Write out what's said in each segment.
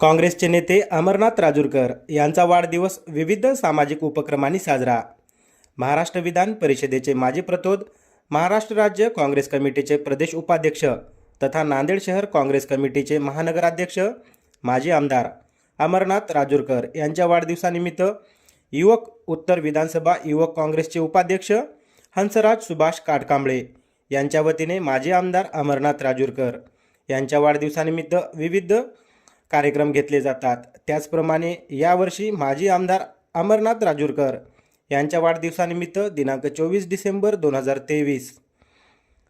काँग्रेसचे नेते अमरनाथ राजूरकर यांचा वाढदिवस विविध सामाजिक उपक्रमांनी साजरा. महाराष्ट्र विधान परिषदेचे माजी प्रतोद महाराष्ट्र राज्य काँग्रेस कमिटीचे प्रदेश उपाध्यक्ष तथा नांदेड शहर काँग्रेस कमिटीचे महानगराध्यक्ष माजी आमदार अमरनाथ राजूरकर यांच्या वाढदिवसानिमित्त युवक उत्तर विधानसभा युवक काँग्रेसचे उपाध्यक्ष हंसराज सुभाष काटकांबळे यांच्या वतीने माजी आमदार अमरनाथ राजूरकर यांच्या वाढदिवसानिमित्त विविध कार्यक्रम घेतले जातात. त्याचप्रमाणे यावर्षी माजी आमदार अमरनाथ राजूरकर यांच्या वाढदिवसानिमित्त दिनांक चोवीस डिसेंबर दोन हजार तेवीस.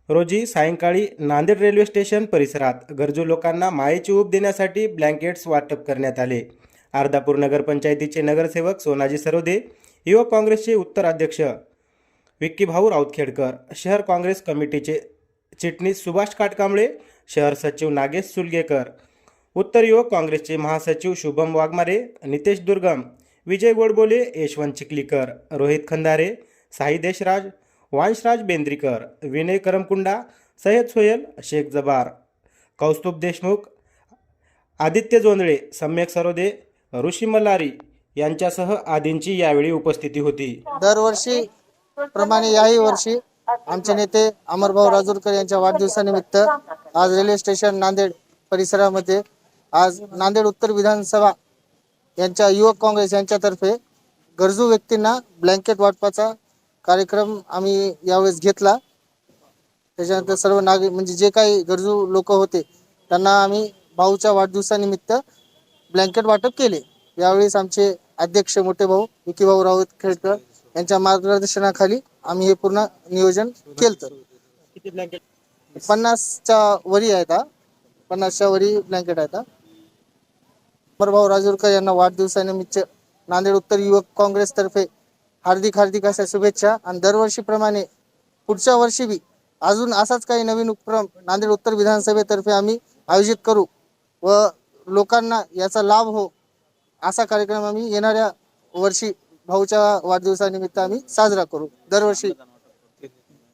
रोजी सायंकाळी नांदेड रेल्वे स्टेशन परिसरात गरजू लोकांना मायेची ऊब देण्यासाठी ब्लँकेट्स वाटप करण्यात आले. अर्धापूर नगरपंचायतीचे नगरसेवक सोनाजी सरोदे युवक काँग्रेसचे उत्तराध्यक्ष विक्कीभाऊ राऊतखेडकर शहर काँग्रेस कमिटीचे चिटणीस सुभाष काटकांबळे शहर सचिव नागेश सुलगेकर उत्तर युवक काँग्रेसचे महासचिव शुभम वाघमारे नितेश दुर्गम विजय गोडबोले यशवंत चिखलीकर रोहित खंदारे साई देशराज वांशराज बेंद्रीकर विनय करमकुंडा सय्यद सोयल शेख जबार कौस्तुभ देशमुख आदित्य जोंधळे सम्यक सरोदे ऋषी मल्हारी यांच्यासह आदींची यावेळी उपस्थिती होती. दरवर्षी प्रमाणे याही वर्षी आमचे नेते अमरभाऊ राजूरकर यांच्या वाढदिवसानिमित्त आज रेल्वे स्टेशन नांदेड परिसरामध्ये आज नांदेड उत्तर विधानसभा यांच्या युवक काँग्रेस यांच्यातर्फे गरजू व्यक्तींना ब्लँकेट वाटपाचा कार्यक्रम आम्ही यावेळेस घेतला. त्याच्यानंतर सर्व नागरिक म्हणजे जे काही गरजू लोक होते त्यांना आम्ही भाऊच्या वाढदिवसानिमित्त ब्लँकेट वाटप केले. यावेळेस आमचे अध्यक्ष मोठे भाऊ विकीभाऊ राऊत खेळकर यांच्या मार्गदर्शनाखाली आम्ही हे पूर्ण नियोजन केलं पन्नासच्या वरी आहेत हा. पन्नासच्या वरी ब्लँकेट आहेत अमरभाऊ राजूरकर यांना वाढदिवसानिमित्त नांदेड उत्तर युवक काँग्रेसतर्फे हार्दिक हार्दिक अशा शुभेच्छा. आणि दरवर्षीप्रमाणे पुढच्या वर्षी बी अजून असाच काही नवीन उपक्रम नांदेड उत्तर विधानसभेतर्फे आम्ही आयोजित करू व लोकांना याचा लाभ हो असा कार्यक्रम आम्ही येणाऱ्या वर्षी भाऊच्या वाढदिवसानिमित्त आम्ही साजरा करू. दरवर्षी